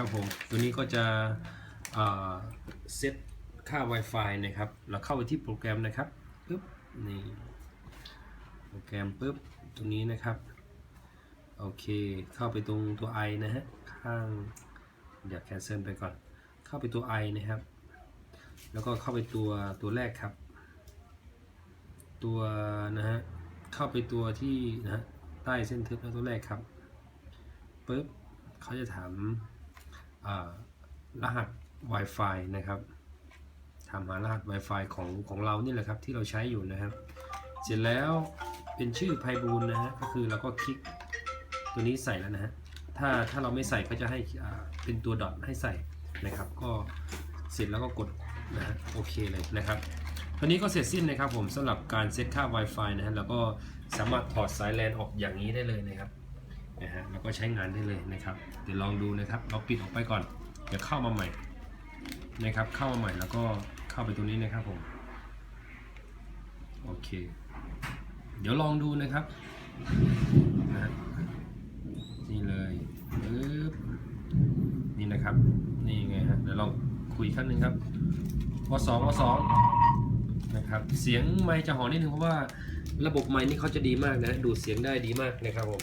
ครับผมตัวนี้ก็จะเซตค่า Wi-Fi นะครับ เราเข้าไปที่โปรแกรมนะครับปึ๊บนี่โปรแกรมปึ๊บตรงนี้นะครับโอเคเข้าไปตรงตัว i นะฮะข้างเดี๋ยวแคนเซิลไปก่อน เข้าไปตัว i นะครับ แล้วก็เข้าไปตัวตัวแรกครับ ตัวนะฮะเข้าไปตัวที่นะฮะใต้เส้นทึบนะตัวแรกครับปึ๊บเขาจะถาม รหัส Wi-Fi นะครับถามหารหัส Wi-Fi ของของเรานี่แหละครับที่เราใช้อยู่นะครับ เสร็จแล้วเป็นชื่อไพบูลนะฮะก็คือเราก็คลิกตัวนี้ใส่แล้วนะฮะถ้าถ้าเราไม่ใส่ก็จะให้อ่าเป็นตัวดอทให้ใส่นะครับ ก็เสร็จแล้วก็กดนะฮะโอเคเลยนะครับตอนนี้ก็เสร็จสิ้นนะครับผมสำหรับการเซตค่า Wi-Fi นะฮะแล้วก็สามารถถอดสายแลนออกอย่างนี้ได้เลยนะครับ นะฮะแล้วก็ใช้งานได้เลยนะครับ เดี๋ยวลองดูนะครับ เราปิดออกไปก่อน เดี๋ยวเข้ามาใหม่นะครับ เข้ามาใหม่แล้วก็เข้าไปตรงนี้นะครับผม โอเค เดี๋ยวลองดูนะครับนะนี่เลยปึ๊บนี่นะครับ นี่ไงฮะ เดี๋ยวลองคุยขั้นหนึ่งครับวสองวสองนะครับ เสียงไมค์จะหอนนิดนึงเพราะว่าระบบไมค์นี่เขาจะดีมากนะ ดูดเสียงได้ดีมากนะครับผม